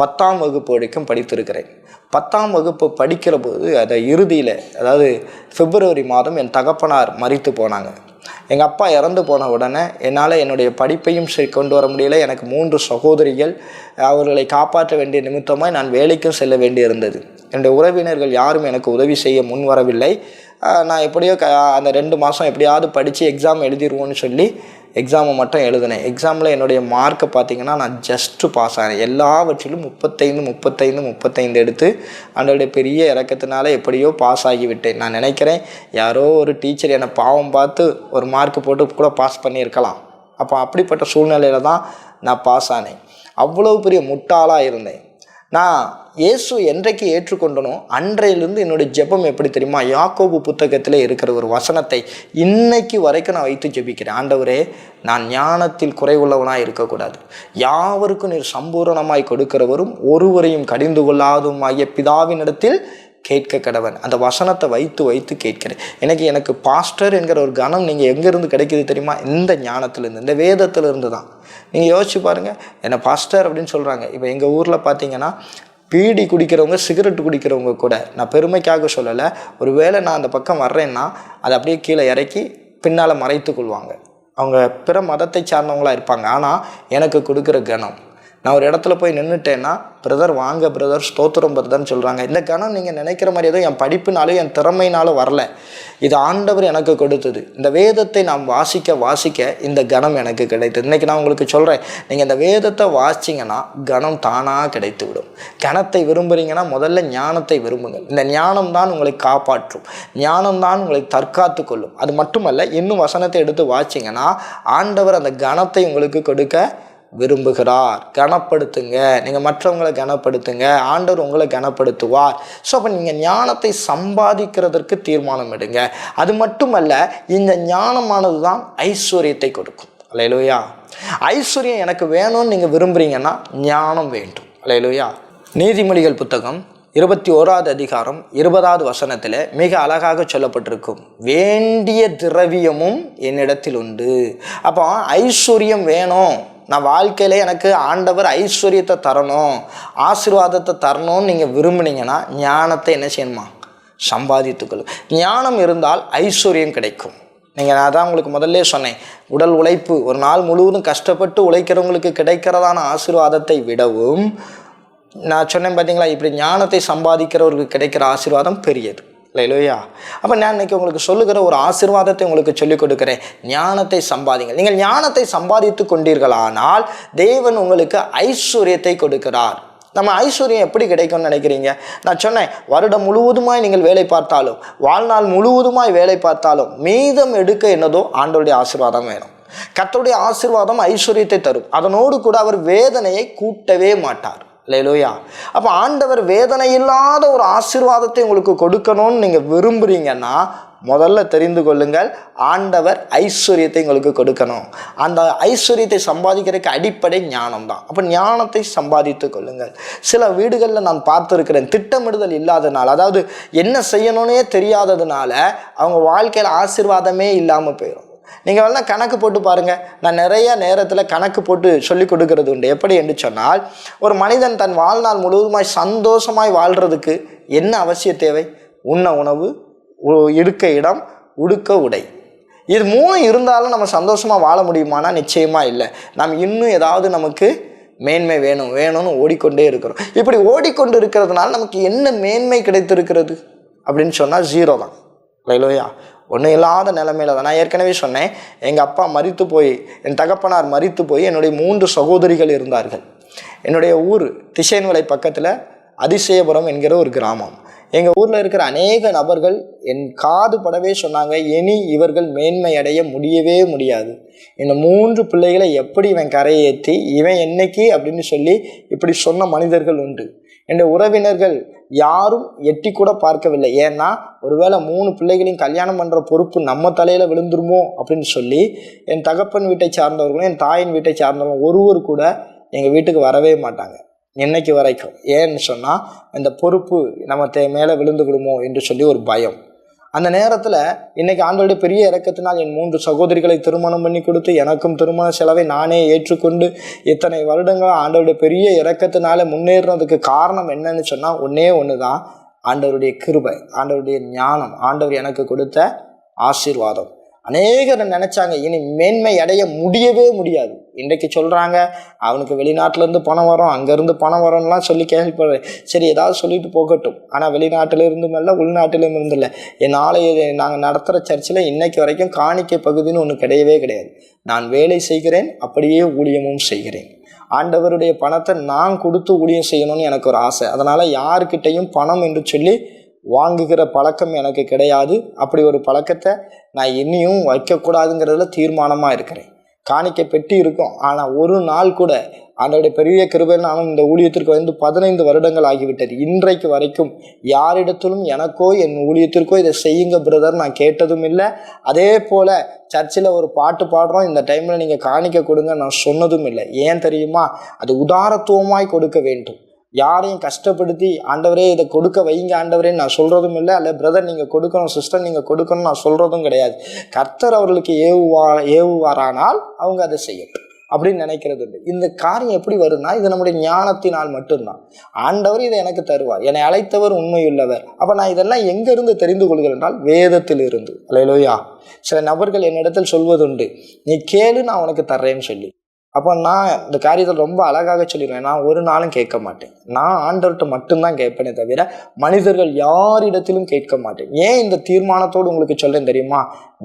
பத்தாம் வகுப்பு வரைக்கும் படித்திருக்கிறேன். பத்தாம் வகுப்பு படிக்கிற போது அதை இறுதியில் அதாவது பிப்ரவரி மாதம் என் தகப்பனார் மறித்து போனாங்க. எங்கள் அப்பா இறந்து போன உடனே என்னால் என்னுடைய படிப்பையும் சரி கொண்டு வர முடியல. எனக்கு மூன்று சகோதரிகள் அவர்களை காப்பாற்ற வேண்டிய நிமித்தமாக நான் வேலைக்கும் செல்ல வேண்டியிருந்தது. என்னுடைய உறவினர்கள் யாரும் எனக்கு உதவி செய்ய முன் வரவில்லை. நான் எப்படியோ க அந்த ரெண்டு மாதம் எப்படியாவது படித்து எக்ஸாம் எழுதிடுவோன்னு சொல்லி எக்ஸாமை மட்டும் எழுதினேன். எக்ஸாமில் என்னுடைய மார்க்கை பார்த்தீங்கன்னா நான் ஜஸ்ட்டு பாஸ் ஆனேன். எல்லாவற்றிலும் முப்பத்தைந்து முப்பத்தைந்து முப்பத்தைந்து எடுத்து அதனுடைய பெரிய இறக்கத்தினால எப்படியோ பாஸ் ஆகிவிட்டேன். நான் நினைக்கிறேன் யாரோ ஒரு டீச்சர் என்னை பாவம் பார்த்து ஒரு மார்க் போட்டு கூட பாஸ் பண்ணியிருக்கலாம். அப்போ அப்படிப்பட்ட சூழ்நிலையில் தான் நான் பாஸ் ஆனேன். அவ்வளோ பெரிய முட்டாளாக இருந்தேன். நான் இயேசு என்றைக்கு ஏற்றுக்கொண்டனோ அன்றையிலிருந்து என்னுடைய ஜெபம் எப்படி தெரியுமா? யாக்கோபு புத்தகத்தில் இருக்கிற ஒரு வசனத்தை இன்னைக்கு வரைக்கும் நான் வைத்து ஜெபிக்கிறேன். ஆண்டவரே நான் ஞானத்தில் குறைவுள்ளவனாக இருக்கக்கூடாது. யாவருக்கும் நீர் சம்பூரணமாய் கொடுக்கிறவரும் ஒருவரையும் கடிந்து கொள்ளாதுமாகிய பிதாவினிடத்தில் கேட்க கடவன். அந்த வசனத்தை வைத்து வைத்து கேட்கிறேன். எனக்கு எனக்கு பாஸ்டர் என்கிற ஒரு கணம் நீங்கள் எங்கேருந்து கிடைக்கிது தெரியுமா? இந்த ஞானத்திலேருந்து இந்த வேதத்திலிருந்து தான். நீங்கள் யோசிச்சு பாருங்கள் என்னை பாஸ்டர் அப்படின்னு சொல்கிறாங்க இப்போ எங்கள் ஊரில் பார்த்தீங்கன்னா பீடி குடிக்கிறவங்க சிகரெட் குடிக்கிறவங்க கூட நான் பெருமைக்காக சொல்லலை. ஒரு வேளை நான் அந்த பக்கம் வர்றேன்னா அதை அப்படியே கீழே இறக்கி பின்னால் மறைத்து கொள்வாங்க. அவங்க பிற மதத்தை சார்ந்தவங்களாக இருப்பாங்க. ஆனால் எனக்கு கொடுக்குற கணம் நான் ஒரு இடத்துல போய் நின்றுட்டேன்னா பிரதர் வாங்க பிரதர் ஸ்தோத்திரம் பிரதர்னு சொல்கிறாங்க இந்த கணம் நீங்கள் நினைக்கிற மாதிரி ஏதோ என் படிப்புனாலும் என் திறமைனாலும் வரல. இது ஆண்டவர் எனக்கு கொடுத்தது. இந்த வேதத்தை நாம் வாசிக்க வாசிக்க இந்த கணம் எனக்கு கிடைத்தது. இன்றைக்கி நான் உங்களுக்கு சொல்கிறேன் நீங்கள் இந்த வேதத்தை வாசிச்சிங்கன்னா கணம் தானாக கிடைத்து விடும் கணத்தை விரும்புகிறீங்கன்னா முதல்ல ஞானத்தை விரும்புங்கள். இந்த ஞானம் தான் உங்களை காப்பாற்றும். ஞானம் தான் உங்களை தற்காத்து கொள்ளும். அது மட்டுமல்ல இன்னும் வசனத்தை எடுத்து வாசிங்கன்னா ஆண்டவர் அந்த கணத்தை உங்களுக்கு கொடுக்க விரும்புகிறார். கனப்படுத்துங்க. நீங்கள் மற்றவங்களை கனப்படுத்துங்க. ஆண்டவர் உங்களை கனப்படுத்துவார். ஸோ அப்போ நீங்கள் ஞானத்தை சம்பாதிக்கிறதற்கு தீர்மானம் எடுங்க. அது மட்டுமல்ல இந்த ஞானமானது தான் ஐஸ்வர்யத்தை கொடுக்கும். அலையலுயா ஐஸ்வர்யம் எனக்கு வேணும்னு நீங்கள் விரும்புகிறீங்கன்னா ஞானம் வேண்டும். அலையலுயா நீதிமொழிகள் புத்தகம் இருபத்தி ஓராவது அதிகாரம் இருபதாவது வசனத்தில் மிக அழகாக சொல்லப்பட்டிருக்கும். வேண்டிய திரவியமும் என்னிடத்தில் உண்டு. அப்போ ஐஸ்வர்யம் வேணும். நான் வாழ்க்கையில் எனக்கு ஆண்டவர் ஐஸ்வர்யத்தை தரணும் ஆசீர்வாதத்தை தரணும்னு நீங்கள் விரும்புனீங்கன்னா ஞானத்தை என்ன செய்யணுமா? சம்பாதித்துக்கொள்ளும் ஞானம் இருந்தால் ஐஸ்வர்யம் கிடைக்கும். நீங்கள் நான் தான் உங்களுக்கு முதல்ல சொன்னேன். உடல் உழைப்பு ஒரு நாள் முழுவதும் கஷ்டப்பட்டு உழைக்கிறவங்களுக்கு கிடைக்கிறதான ஆசீர்வாதத்தை விடவும் நான் சொன்னேன் பார்த்தீங்களா இப்படி ஞானத்தை சம்பாதிக்கிறவர்களுக்கு கிடைக்கிற ஆசீர்வாதம் பெரியது. லைலோயா அப்போ நான் இன்னைக்கு உங்களுக்கு சொல்லுகிற ஒரு ஆசீர்வாதத்தை உங்களுக்கு சொல்லிக் கொடுக்குறேன். ஞானத்தை சம்பாதிங்கள். நீங்கள் ஞானத்தை சம்பாதித்து கொண்டீர்களானால் தேவன் உங்களுக்கு ஐஸ்வர்யத்தை கொடுக்கிறார். நம்ம ஐஸ்வர்யம் எப்படி கிடைக்கும்னு நினைக்கிறீங்க? நான் சொன்னேன் வருடம் முழுவதுமாய் நீங்கள் வேலை பார்த்தாலும் வாழ்நாள் முழுவதுமாய் வேலை பார்த்தாலும் மீதம் எடுக்க என்னதோ ஆண்டோடைய ஆசிர்வாதம் வேணும். கத்தருடைய ஆசீர்வாதம் ஐஸ்வர்யத்தை தரும். அதனோடு கூட அவர் வேதனையை கூட்டவே மாட்டார். லேலோயா அப்போ ஆண்டவர் வேதனை இல்லாத ஒரு ஆசீர்வாதத்தை உங்களுக்கு கொடுக்கணும்னு நீங்கள் விரும்புகிறீங்கன்னா முதல்ல தெரிந்து கொள்ளுங்கள் ஆண்டவர் ஐஸ்வர்யத்தை உங்களுக்கு கொடுக்கணும். அந்த ஐஸ்வர்யத்தை சம்பாதிக்கிறதுக்கு அடிப்படை ஞானம் தான் அப்போ ஞானத்தை சம்பாதித்து கொள்ளுங்கள். சில வீடுகளில் நான் பார்த்துருக்கிறேன் திட்டமிடுதல் இல்லாதனால அதாவது என்ன செய்யணும்னே தெரியாததுனால அவங்க வாழ்க்கையில் ஆசீர்வாதமே இல்லாமல் போயிடும் நீங்கள் வேணால் கணக்கு போட்டு பாருங்கள் நான் நிறைய நேரத்தில் கணக்கு போட்டு சொல்லி கொடுக்கறது உண்டு. எப்படி என்று சொன்னால் ஒரு மனிதன் தன் வாழ்நாள் முழுவதுமாய் சந்தோஷமாய் வாழ்கிறதுக்கு என்ன அவசிய தேவை? உண்ண உணவு இருக்க இடம் உடுக்க உடை. இது மூணு இருந்தாலும் நம்ம சந்தோஷமாக வாழ முடியுமானா? நிச்சயமாக இல்லை. நம் இன்னும் ஏதாவது நமக்கு மேன்மை வேணும் வேணும்னு ஓடிக்கொண்டே இருக்கிறோம். இப்படி ஓடிக்கொண்டு இருக்கிறதுனால நமக்கு என்ன மேன்மை கிடைத்திருக்கிறது? அப்படின்னு சொன்னால் ஜீரோ தான். லைலோயா ஒன்றும் இல்லாத நிலமையில தான். நான் ஏற்கனவே சொன்னேன் எங்கள் அப்பா மறித்து போய் என் தகப்பனார் மறித்து போய் என்னுடைய மூன்று சகோதரிகள் இருந்தார்கள். என்னுடைய ஊர் திசைன்வலை பக்கத்தில் அதிசயபுரம் என்கிற ஒரு கிராமம். எங்கள் ஊரில் இருக்கிற அநேக நபர்கள் என் காது படவே சொன்னாங்க இனி இவர்கள் மேன்மை அடைய முடியவே முடியாது. இந்த மூன்று பிள்ளைகளை எப்படி இவன் கரையேற்றி இவன் என்னைக்கு அப்படின்னு சொல்லி இப்படி சொன்ன மனிதர்கள் உண்டு. என்னுடைய உறவினர்கள் யாரும் எட்டி கூட பார்க்கவில்லை. ஏன்னா ஒருவேளை மூணு பிள்ளைகளையும் கல்யாணம் பண்ணுற பொறுப்பு நம்ம தலையில் விழுந்துருமோ அப்படின்னு சொல்லி என் தகப்பன் வீட்டை சார்ந்தவர்களும் என் தாயின் வீட்டை சார்ந்தவர்களும் ஒருவர் கூட எங்கள் வீட்டுக்கு வரவே மாட்டாங்க. இன்னைக்கு வரைக்கும். ஏன்னு சொன்னால் இந்த பொறுப்பு நம்ம தே மேலே விழுந்து விடுமோ என்று சொல்லி ஒரு பயம். அந்த நேரத்தில் இன்னைக்கு ஆண்டோடைய பெரிய இறக்கத்தினால் என் மூன்று சகோதரிகளை திருமணம் பண்ணி கொடுத்து எனக்கும் திருமண செலவை நானே ஏற்றுக்கொண்டு இத்தனை வருடங்கள் ஆண்டவருடைய பெரிய இறக்கத்தினால முன்னேறினதுக்கு காரணம் என்னன்னு சொன்னால் ஒன்றே ஒன்று தான் ஆண்டவருடைய கிருபை ஆண்டவருடைய ஞானம் ஆண்டவர் எனக்கு கொடுத்த ஆசீர்வாதம். அநேகர் நினைச்சாங்க இனி மேன்மை அடைய முடியவே முடியாது. இன்றைக்கு சொல்கிறாங்க அவனுக்கு வெளிநாட்டிலேருந்து பணம் வரும் அங்கேருந்து பணம் வரும்லாம் சொல்லி கேள்விப்படுறேன் சரி ஏதாவது சொல்லிட்டு போகட்டும். ஆனால் வெளிநாட்டிலிருந்தும் இல்லை உள்நாட்டிலும் இருந்தில்ல இல்லை. என் ஆலய நாங்கள் நடத்துகிற சர்ச்சில் இன்றைக்கு வரைக்கும் காணிக்கை பகுதின்னு ஒன்று கிடையவே கிடையாது. நான் வேலை செய்கிறேன் அப்படியே ஊழியமும் செய்கிறேன். ஆண்டவருடைய பணத்தை நான் கொடுத்து ஊழியம் செய்யணும்னு எனக்கு ஒரு ஆசை. அதனால் யாருக்கிட்டையும் பணம் என்று சொல்லி வாங்குகிற பழக்கம் எனக்கு கிடையாது. அப்படி ஒரு பழக்கத்தை நான் இன்னியும் வைக்கக்கூடாதுங்கிறதுல தீர்மானமாக இருக்கிறேன். காணிக்க பெட்டி இருக்கும். ஆனால் ஒரு நாள் கூட அதனுடைய பெரிய கிருபையில் நானும் இந்த ஊழியத்திற்கு வந்து பதினைந்து வருடங்கள் ஆகிவிட்டது. இன்றைக்கு வரைக்கும் யாரிடத்திலும் எனக்கோ என் ஊழியத்திற்கோ இதை செய்யுங்க பிரதர் நான் கேட்டதும் இல்லை. அதே போல் சர்ச்சில் ஒரு பாட்டு பாடுறோம். இந்த டைமில் நீங்கள் காணிக்க கொடுங்க நான் சொன்னதும் இல்லை. ஏன் தெரியுமா? அது உதாரத்துவமாய் கொடுக்க வேண்டும். யாரையும் கஷ்டப்படுத்தி ஆண்டவரே இதை கொடுக்க வைங்க ஆண்டவரே நான் சொல்கிறதும் இல்லை. அல்ல பிரதர் நீங்கள் கொடுக்கணும் சிஸ்டர் நீங்கள் கொடுக்கணும் நான் சொல்கிறதும் கிடையாது. கர்த்தர் அவர்களுக்கு ஏவுவா ஏவுவாரானால் அவங்க அதை செய்யட்டும் அப்படின்னு நினைக்கிறது உண்டு. இந்த காரியம் எப்படி வருதுன்னா இது நம்முடைய ஞானத்தினால் மட்டும்தான். ஆண்டவர் இதை எனக்கு தருவார். என்னை அழைத்தவர் உண்மையுள்ளவர். அப்போ நான் இதெல்லாம் எங்கேருந்து தெரிந்து கொள்கிறேன் என்றால் வேதத்தில் இருந்து அல்லையிலோயா சில நபர்கள் என்னிடத்தில் சொல்வதுண்டு நீ கேளு நான் உனக்கு தர்றேன்னு சொல்லி. அப்போ நான் இந்த காரியத்தில் ரொம்ப அழகாக சொல்லிடுவேன் நான் ஒரு நாளும் கேட்க மாட்டேன். நான் ஆண்டவர்கிட்ட மட்டும்தான் கேட்பேனே தவிர மனிதர்கள் யாரிடத்திலும் கேட்க மாட்டேன். ஏன் இந்த தீர்மானத்தோடு உங்களுக்கு சொல்லேன் தெரியுமா?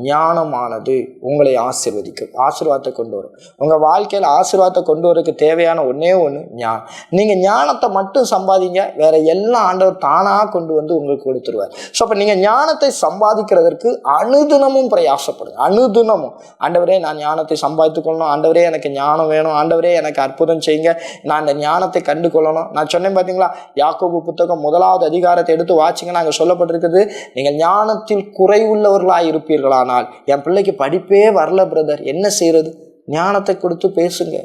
ஞானமானது உங்களை ஆசிர்வதிக்கும் ஆசீர்வாதத்தை கொண்டு வரும். உங்கள் வாழ்க்கையில் ஆசீர்வாதத்தை கொண்டு வரதுக்கு தேவையான ஒன்றே ஒன்று ஞானம். நீங்கள் ஞானத்தை மட்டும் சம்பாதிங்க வேற எல்லாம் ஆண்டவர் தானாக கொண்டு வந்து உங்களுக்கு கொடுத்துருவார். ஸோ அப்போ நீங்கள் ஞானத்தை சம்பாதிக்கிறதற்கு அனுதினமும் பிரயாசப்படுங்க அனுதினமும். ஆண்டவரே நான் ஞானத்தை சம்பாதித்துக் கொள்ளணும் ஆண்டவரே எனக்கு ஞானம் வேணும் ஆண்டவரே எனக்கு அற்புதம் செய்யுங்க. நான் அந்த ஞானத்தை கண்டு கொள்ளணும் நான் சொன்னேன் பார்த்தீங்களா யாக்கோபு புத்தகம் முதலாவது அதிகாரத்தை எடுத்து வாச்சிங்கன்னா அங்கே சொல்லப்பட்டிருக்குது நீங்கள் ஞானத்தில் குறைவுள்ளவர்களாக இருப்பீர்களா ஆனால் என் பிள்ளைக்கு படிப்பே வரல பிரதர் என்ன செய்கிறது ஞானத்தை கொடுத்து பேசுங்க.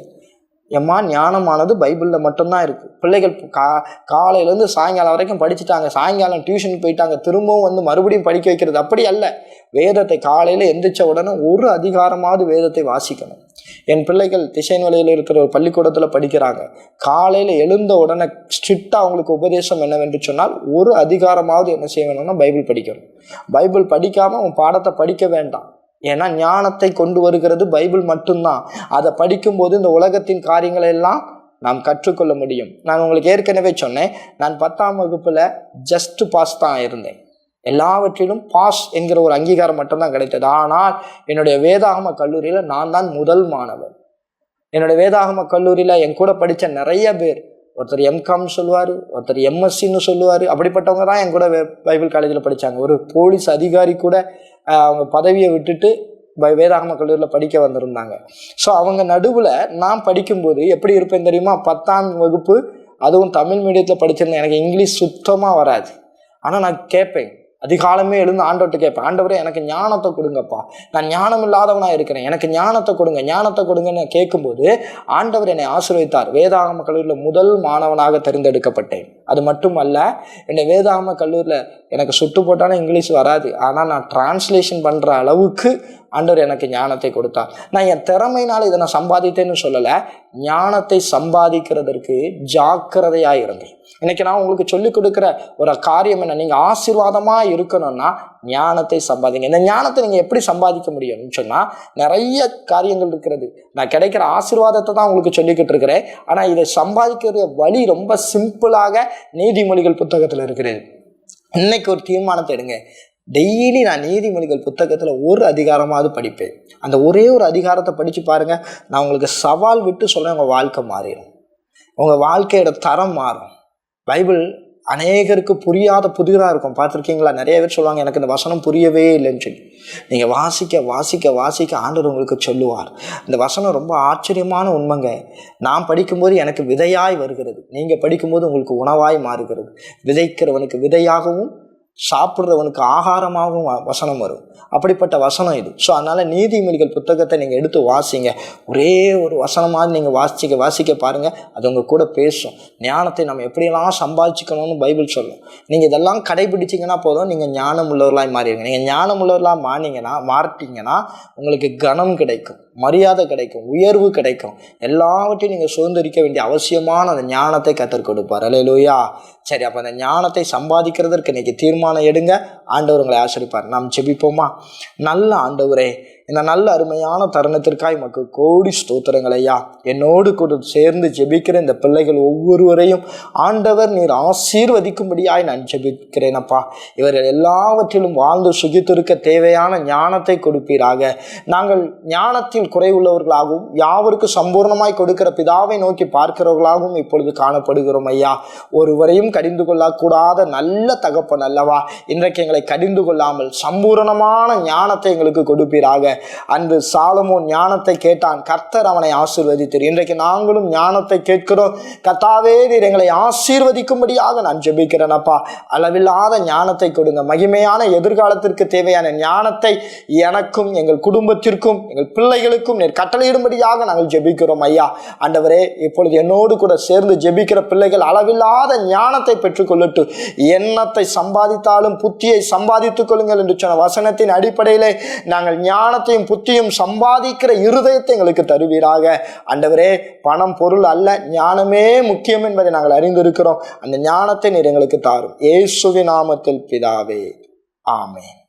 எம்மா ஞானமானது பைபிளில் மட்டும்தான் இருக்குது பிள்ளைகள் கா காலையிலேருந்து சாயங்காலம் வரைக்கும் படிச்சுட்டாங்க. சாயங்காலம் டியூஷன் போயிட்டாங்க. திரும்பவும் வந்து மறுபடியும் படிக்க வைக்கிறது அப்படி அல்ல. வேதத்தை காலையில் எந்திரிச்ச உடனே ஒரு அதிகாரமாவது வேதத்தை வாசிக்கணும். என் பிள்ளைகள் திசைன் வழியில் இருக்கிற ஒரு பள்ளிக்கூடத்தில் படிக்கிறாங்க. காலையில் எழுந்த உடனே ஸ்ட்ரிக்டாக அவங்களுக்கு உபதேசம் என்னவென்று சொன்னால் ஒரு அதிகாரமாவது என்ன செய்ய வேணும்னா பைபிள் படிக்கணும். பைபிள் படிக்காமல் அவன் பாடத்தை படிக்க வேண்டாம். ஏன்னா ஞானத்தை கொண்டு வருகிறது பைபிள் மட்டும்தான். அதை படிக்கும்போது இந்த உலகத்தின் காரியங்களை எல்லாம் நாம் கற்றுக்கொள்ள முடியும். நான் உங்களுக்கு ஏற்கனவே சொன்னேன் நான் பத்தாம் வகுப்பில் ஜஸ்ட் பாஸ் தான் இருந்தேன். எல்லாவற்றிலும் பாஸ் என்கிற ஒரு அங்கீகாரம் மட்டும்தான் கிடைத்தது. ஆனால் என்னுடைய வேதாகம கல்லூரியில் நான் தான் முதல் மாணவன். என்னுடைய வேதாகம கல்லூரியில் என் கூட படித்த நிறைய பேர் ஒருத்தர் எம்காம் சொல்லுவார் ஒருத்தர் எம்எஸ்சின்னு சொல்லுவார். அப்படிப்பட்டவங்க தான் என் கூட பைபிள் காலேஜில் படித்தாங்க ஒரு போலீஸ் அதிகாரி கூட அவங்க பதவியை விட்டுட்டு பை- வேதாகம கல்லூரியில் படிக்க வந்திருந்தாங்க. ஸோ அவங்க நடுவில் நான் படிக்கும்போது எப்படி இருப்பேன் தெரியுமா? பத்தாம் வகுப்பு அதுவும் தமிழ் மீடியத்தில் படிச்சிருந்தேன். எனக்கு இங்கிலீஷ் சுத்தமாக வராது. ஆனால் நான் கேட்பேன் அதிகாலமே எழுந்து ஆண்டவர்கிட்ட கேட்பேன் ஆண்டவரே எனக்கு ஞானத்தை கொடுங்கப்பா. நான் ஞானம் இல்லாதவனாக இருக்கிறேன். எனக்கு ஞானத்தை கொடுங்க. ஞானத்தை கொடுங்கன்னு கேட்கும்போது ஆண்டவர் என்னை ஆசீர்வதித்தார். வேதாகம கல்லூரியில் முதல் மாணவனாக தேர்ந்தெடுக்கப்பட்டேன். அது மட்டுமல்ல என்னை வேதாகம கல்லூரியில் எனக்கு சுட்டு போட்டாலும் இங்கிலீஷ் வராது. ஆனால் நான் டிரான்ஸ்லேஷன் பண்ணுற அளவுக்கு ஆண்டவர் எனக்கு ஞானத்தை கொடுத்தார் நான் என் திறமையினால் இதை நான் சம்பாதித்தேன்னு சொல்லலை. ஞானத்தை சம்பாதிக்கிறதற்கு ஜாக்கிரதையாக இருந்தேன் இன்னைக்கு நான் உங்களுக்கு சொல்லிக் கொடுக்குற ஒரு காரியம் என்ன? நீங்கள் ஆசீர்வாதமாக இருக்கணும்னா ஞானத்தை சம்பாதிங்க. இந்த ஞானத்தை நீங்கள் எப்படி சம்பாதிக்க முடியும்னு சொன்னால் நிறைய காரியங்கள் இருக்கிறது. நான் கிடைக்கிற ஆசீர்வாதத்தை தான் உங்களுக்கு சொல்லிக்கிட்டு இருக்கிறேன். ஆனால் இதை சம்பாதிக்கிற வழி ரொம்ப சிம்பிளாக நீதிமொழிகள் புத்தகத்தில் இருக்கிறது இன்னைக்கு ஒரு தீர்மானத்தை எடுங்க. டெய்லி நான் நீதிமொழிகள் புத்தகத்தில் ஒரு அதிகாரமாவது படிப்பேன். அந்த ஒரே ஒரு அதிகாரத்தை படித்து பாருங்கள் நான் உங்களுக்கு சவால் விட்டு சொல்கிறேன் உங்கள் வாழ்க்கை மாறிடும். உங்கள் வாழ்க்கையோட தரம் மாறும். பைபிள் அநேகருக்கு புரியாத புதிராக இருக்கும். பார்த்துருக்கீங்களா? நிறைய பேர் சொல்லுவாங்க எனக்கு இந்த வசனம் புரியவே இல்லைன்னு சொல்லி. நீங்கள் வாசிக்க வாசிக்க வாசிக்க ஆண்டவர் உங்களுக்கு சொல்லுவார். இந்த வசனம் ரொம்ப ஆச்சரியமான உண்மைங்க. நான் படிக்கும்போது எனக்கு விதையாய் வருகிறது. நீங்கள் படிக்கும்போது உங்களுக்கு உணவாய் மாறுகிறது. விதைக்கிறவனுக்கு விதையாகவும் சாப்பிட்றவனுக்கு ஆகாரமாகவும் வ- வசனம் வரும். அப்படிப்பட்ட வசனம் இது. ஸோ அதனால் நீதிமொழிகள் புத்தகத்தை நீங்கள் எடுத்து வாசிங்க. ஒரே ஒரு வசனமாக நீங்கள் வாசிக்க வாசிக்க பாருங்கள் அது உங்கள் கூட பேசும். ஞானத்தை நம்ம எப்படியெல்லாம் சம்பாதிச்சுக்கணும்னு பைபிள் சொல்லும். நீங்கள் இதெல்லாம் கடைபிடிச்சிங்கன்னா போதும். நீங்கள் ஞானம் உள்ளவர்களாக மாறிடுங்க நீங்கள் ஞானம் உள்ளவர்களாக மாறினீங்கன்னா மாறிட்டீங்கன்னா உங்களுக்கு கனம் கிடைக்கும். மரியாதை கிடைக்கும். உயர்வு கிடைக்கும். எல்லாவற்றையும் நீங்கள் சுதந்திரிக்க வேண்டிய அவசியமான அந்த ஞானத்தை கற்றுக் கொடுப்பார். அலையிலோயா சரி அப்போ அந்த ஞானத்தை சம்பாதிக்கிறதற்கு இன்னைக்கு தீர்மானம் எடுங்க. ஆண்டவர் உங்களை ஆசிரிப்பார் நாம் செபிப்போமா நல்ல ஆண்டவரே இந்த நல்ல அருமையான தருணத்திற்காய் மக்கு கோடி ஸ்தோத்திரங்கள் ஐயா. என்னோடு கூட சேர்ந்து ஜெபிக்கிற இந்த பிள்ளைகள் ஒவ்வொருவரையும் ஆண்டவர் நீர் ஆசீர்வதிக்கும்படியாய் நான் ஜெபிக்கிறேன் அப்பா. இவர்கள் எல்லாவற்றிலும் வாழ்ந்து சுகித்திருக்க தேவையான ஞானத்தை கொடுப்பீராக. நாங்கள் ஞானத்தில் குறைவுள்ளவர்களாகவும் யாவருக்கு சம்பூர்ணமாய் கொடுக்கிற பிதாவை நோக்கி பார்க்கிறவர்களாகவும் இப்பொழுது காணப்படுகிறோம் ஐயா. ஒருவரையும் கடிந்து கொள்ளக்கூடாத நல்ல தகப்பன் அல்லவா. இன்றைக்கு எங்களை கடிந்து கொள்ளாமல் சம்பூரணமான ஞானத்தை எங்களுக்கு கொடுப்பீராக. அன்று சாலமோ ஞானத்தை கேட்டான். கர்த்தர் அவனை ஆசீர்வதித்தார். இன்றைக்கு நாங்களும் ஞானத்தை கேட்கிறோம். கர்த்தாவே நீர் எங்களை ஆசீர்வதிக்கும்படியாக நான் ஜெபிக்கிறேன் அப்பா. அளவில்லாத ஞானத்தை கொடுங்க. மகிமையான எதிர்காலத்திற்கு தேவையான ஞானத்தை எனக்கும் எங்கள் குடும்பத்திற்கும் எங்கள் பிள்ளைகளுக்கும் நீர் கட்டளையிடும்படியாக நாங்கள் ஜெபிக்கிறோம் ஐயா. ஆண்டவரே இப்பொழுது என்னோடு கூட சேர்ந்து ஜெபிக்கிற பிள்ளைகள் அளவில்லாத ஞானத்தை பெற்றுக்கொள்ளட்டும் எண்ணத்தை சம்பாதித்தாலும் புத்தியை சம்பாதித்துக் கொள்ளுங்கள் என்று சொன்ன வசனத்தின் அடிப்படையிலே நாங்கள் ஞானத்தையும் புத்தியும் சம்பாதிக்கிற இருதயத்தை எங்களுக்கு தருவீராக. அண்டவரே பணம் பொருள் அல்ல ஞானமே முக்கியம் என்பதை நாங்கள் அறிந்திருக்கிறோம். அந்த ஞானத்தை நீர் எங்களுக்கு தாரும். ஏசுவி நாமத்தில் பிதாவே. ஆமேன்.